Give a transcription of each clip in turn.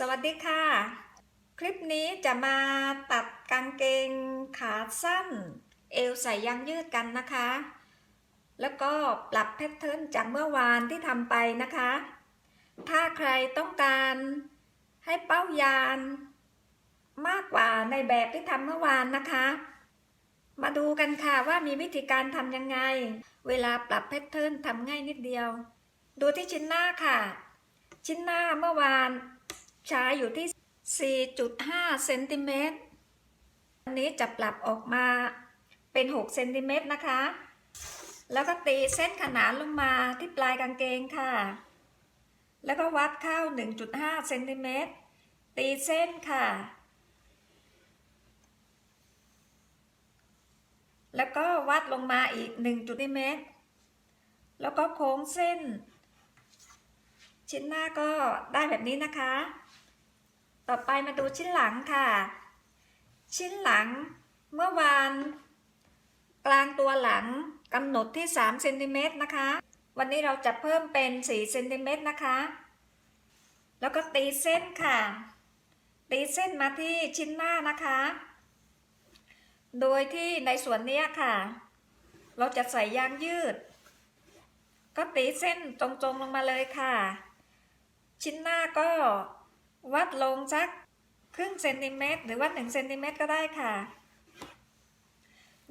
สวัสดีค่ะ คลิปนี้จะมาตัดกางเกงขาสั้น เอวใส่ยางยืดกันนะคะ แล้วก็ปรับแพทเทิร์นจากเมื่อวานที่ทำไปนะคะ ถ้าใครต้องการให้เป้ายาน มากกว่าในแบบที่ทำเมื่อวานนะคะ มาดูกันค่ะว่ามีวิธีการทำยังไง เวลาปรับแพทเทิร์นทำง่ายนิดเดียว ดูที่ชิ้นหน้าค่ะ ชิ้นหน้าเมื่อวาน ช้อยู่ที่ 4.5 เซนติเมตรอันนี้จะปรับออกมาเป็น 6 เซนติเมตรนะคะ แล้วก็ตีเส้นขนานลงมาที่ปลายกางเกงค่ะ แล้วก็วัดเข้า 1.5 เซนติเมตร ตีเส้นค่ะ แล้วก็วัดลงมาอีก1จุดเมตร แล้วก็โค้งเส้น ชิ้นหน้าก็ได้แบบนี้นะคะ ต่อไปมาดูชิ้นหลังค่ะ ชิ้นหลังเมื่อวานกลางตัวหลังกำหนดที่3เซนติเมตรนะคะ วันนี้เราจะเพิ่มเป็น4เซนติเมตรนะคะ แล้วก็ตีเส้นค่ะ ตีเส้นมาที่ชิ้นหน้านะคะ โดยที่ในส่วนนี้ค่ะ เราจะใส่ยางยืด ก็ตีเส้นตรงๆลงมาเลยค่ะ ชิ้นหน้าก็วัดลงสักครึ่งเซนติเมตรหรือว่า1เซนติเมตรก็ได้ค่ะ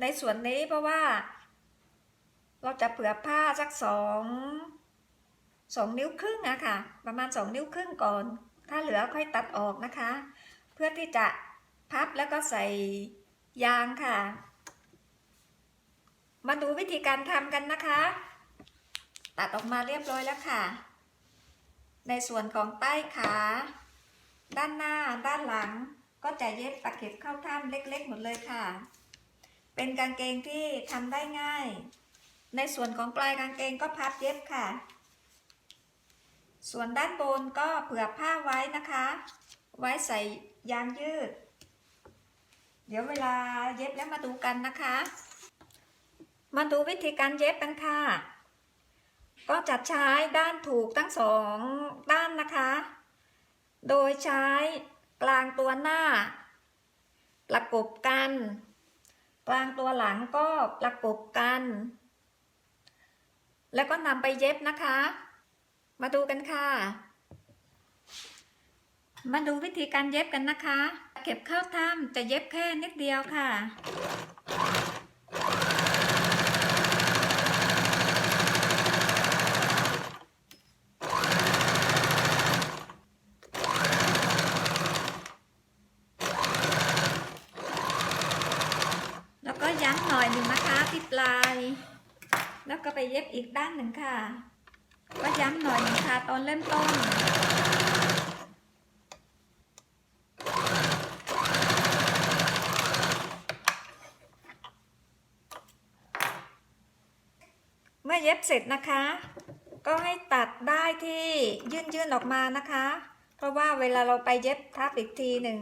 ในส่วนนี้เพราะว่า เราจะเผื่อผ้าสักสองสองนิ้วครึ่งอะค่ะ ประมาณสองนิ้วครึ่งก่อน ถ้าเหลือค่อยตัดออกนะคะ เพื่อที่จะพับแล้วก็ใส่ยางค่ะ มาดูวิธีการทำกันนะคะ ตัดออกมาเรียบร้อยแล้วค่ะ ในส่วนของใต้ขา ด้านหน้าด้านหลัง ก็จะเย็บตะเข็บเข้าท่ามเล็กๆหมดเลยค่ะ เป็นกางเกงที่ทำได้ง่าย ในส่วนของปลายกางเกงก็พับเย็บค่ะ ส่วนด้านบนก็เผื่อผ้าไว้นะคะ ไว้ใส่ยางยืด เดี๋ยวเวลาเย็บแล้วมาดูกันนะคะ มาดูวิธีการเย็บกันค่ะ ก็จะใช้ด้านถูกทั้งสองด้านนะคะ โดยใช้กลางตัวหน้า ประกบกัน กลางตัวหลังก็ประกบกัน แล้วก็นำไปเย็บนะคะ มาดูกันค่ะ มาดูวิธีการเย็บกันนะคะ เก็บเข้าถ้ำจะเย็บแค่นิดเดียวค่ะ แล้วก็ย้ำหน่อยหนึ่งนะคะที่ปลาย แล้วก็ไปเย็บอีกด้านหนึ่งค่ะ ก็ย้ำหน่อยนึ่งค่ะตอนเริ่มต้น เมื่อเย็บเสร็จนะคะ ก็ให้ตัดได้ที่ยื่นยื่นๆออกมานะคะ เพราะว่าเวลาเราไปเย็บทับอีกทีหนึ่ง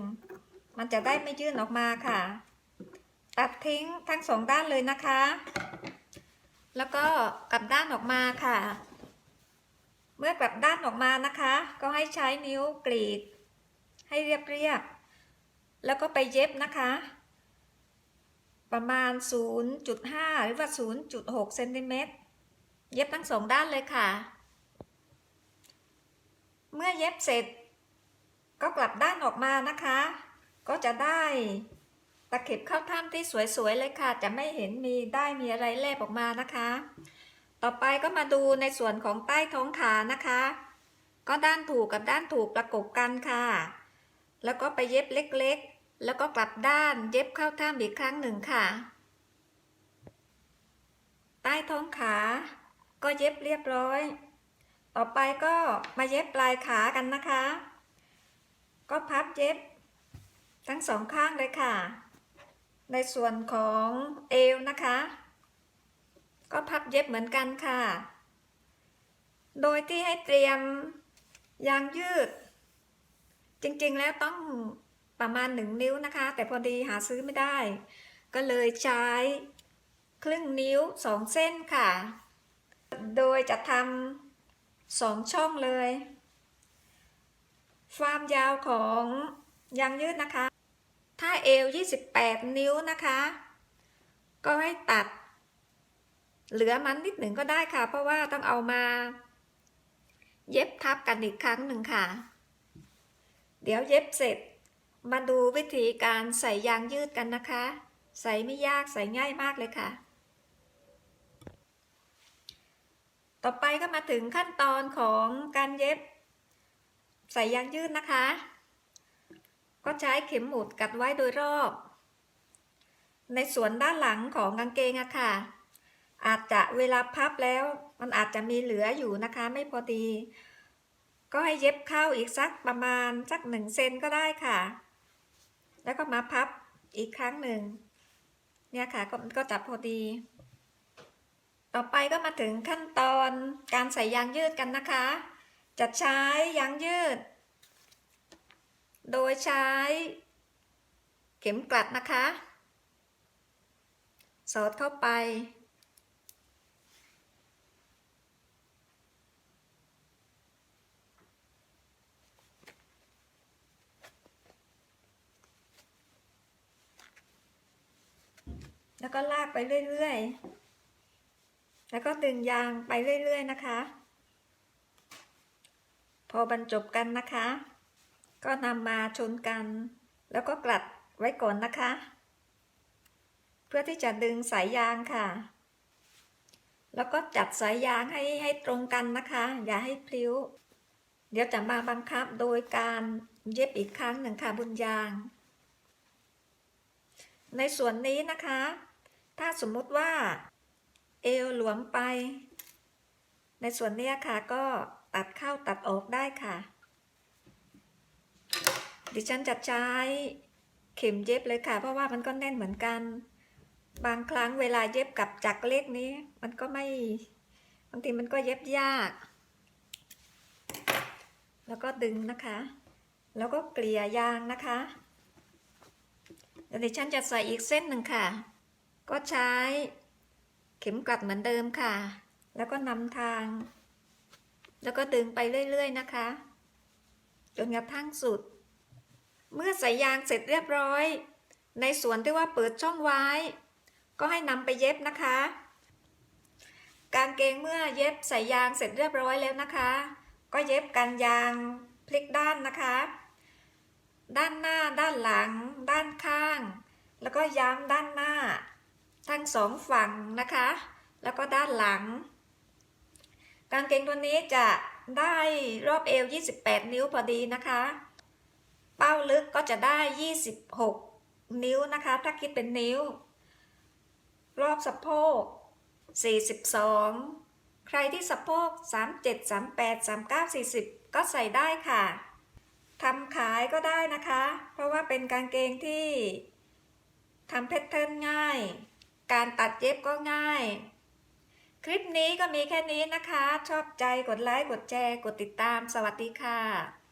มันจะได้ไม่ยื่นออกมาค่ะ ตัดทิ้งทั้งสองด้านเลยนะคะ แล้วก็กลับด้านออกมาค่ะ เมื่อกลับด้านออกมานะคะ ก็ให้ใช้นิ้วกรีด ให้เรียบๆแล้วก็ไปเย็บนะคะ ประมาณ 0.5 หรือว่า 0.6เซนติเมตรเย็บทั้งสองด้านเลยค่ะ เมื่อเย็บเสร็จก็กลับด้านออกมานะคะ ก็จะได้ ตะเข็บเข้าถ้ำที่สวยๆเลยค่ะ จะไม่เห็นมีได้มีอะไรแลบออกมานะคะ ต่อไปก็มาดูในส่วนของใต้ท้องขานะคะ ก็ด้านถูกกับด้านถูกประกบกันค่ะ แล้วก็ไปเย็บเล็กๆ แล้วก็กลับด้านเย็บเข้าถ้ำอีกครั้งหนึ่งค่ะ ใต้ท้องขา ก็เย็บเรียบร้อย ต่อไปก็มาเย็บปลายขากันนะคะ ก็พับเย็บ ทั้งสองข้างเลยค่ะ ในส่วนของเอวนะคะ ก็พับเย็บเหมือนกันค่ะ โดยที่ให้เตรียมยางยืด จริงๆแล้วต้องประมาณหนึ่งนิ้วนะคะ แต่พอดีหาซื้อไม่ได้ ก็เลยใช้ครึ่งนิ้วสองเส้นค่ะ โดยจะทำสองช่องเลย ความยาวของยางยืดนะคะ ถ้าเอว 28 นิ้วนะคะ ก็ให้ตัด เหลือมันนิดหนึ่งก็ได้ค่ะ เพราะว่าต้องเอามา เย็บทับกันอีกครั้งหนึ่งค่ะ เดี๋ยวเย็บเสร็จ มาดูวิธีการใส่ยางยืดกันนะคะ ใส่ไม่ยากใส่ง่ายมากเลยค่ะ ต่อไปก็มาถึงขั้นตอนของการเย็บ ใส่ยางยืดนะคะ ก็ใช้เข็มหมุดกัดไว้โดยรอบ ในส่วนด้านหลังของกางเกงอะค่ะ อาจจะเวลาพับแล้วมันอาจจะมีเหลืออยู่นะคะไม่พอดี ก็ให้เย็บเข้าอีกสักประมาณสักหนึ่งเซนก็ได้ค่ะ แล้วก็มาพับอีกครั้งหนึ่งเนี่ยค่ะก็ก็จะพอดี ต่อไปก็มาถึงขั้นตอนการใส่ยางยืดกันนะคะ จะใช้ยางยืด โดยใช้เข็มกลัดนะคะ สอดเข้าไป แล้วก็ลากไปเรื่อยๆ แล้วก็ดึงยางไปเรื่อยๆนะคะ พอบรรจบกันนะคะ ก็นำมาชนกัน แล้วก็กลัดไว้ก่อนนะคะ เพื่อที่จะดึงสายยางค่ะ แล้วก็จัดสายยางให้ให้ตรงกันนะคะ อย่าให้พลิ้ว เดี๋ยวจะมาบังคับโดยการเย็บอีกครั้งหนึ่งค่ะบนยาง ในส่วนนี้นะคะ ถ้าสมมุติว่าเอวหลวมไป ในส่วนนี้ค่ะก็ตัดเข้าตัดออกได้ค่ะ ดิฉันจะใช้เข็มเย็บเลยค่ะ เพราะว่ามันก็แน่นเหมือนกัน บางครั้งเวลาเย็บกับจักรเล็กนี้ มันก็ไม่บางทีมันก็เย็บยาก แล้วก็ดึงนะคะ แล้วก็เกลี่ยยางนะคะเดี๋ยวดิฉันจะใส่อีกเส้นหนึ่งค่ะ ก็ใช้เข็มกลัดเหมือนเดิมค่ะ แล้วก็นำทาง แล้วก็ดึงไปเรื่อยๆนะคะ จนกระทั่งสุด เมื่อใส่ยางเสร็จเรียบร้อย ในส่วนที่ว่าเปิดช่องไว้ ก็ให้นำไปเย็บนะคะ กางเกงเมื่อเย็บใส่ยางเสร็จเรียบร้อยแล้วนะคะ ก็เย็บกันยางพลิกด้านนะคะ ด้านหน้าด้านหลัง ด้านข้าง แล้วก็ย้ำด้านหน้า ทั้งสองฝั่งนะคะ แล้วก็ด้านหลัง กางเกงตัวนี้จะได้รอบเอว 28 นิ้วพอดีนะคะ เป้าลึกก็จะได้ 26 นิ้วนะคะ ถ้าคิดเป็นนิ้ว รอบสะโพก 42 ใครที่สะโพก 37 38 39 40 ก็ใส่ได้ค่ะทำขายก็ได้นะคะ เพราะว่าเป็นกางเกงที่ทำแพทเทิร์นง่าย การตัดเย็บก็ง่าย คลิปนี้ก็มีแค่นี้นะคะ ชอบใจกดไลค์ กดแชร์ กดติดตาม สวัสดีค่ะ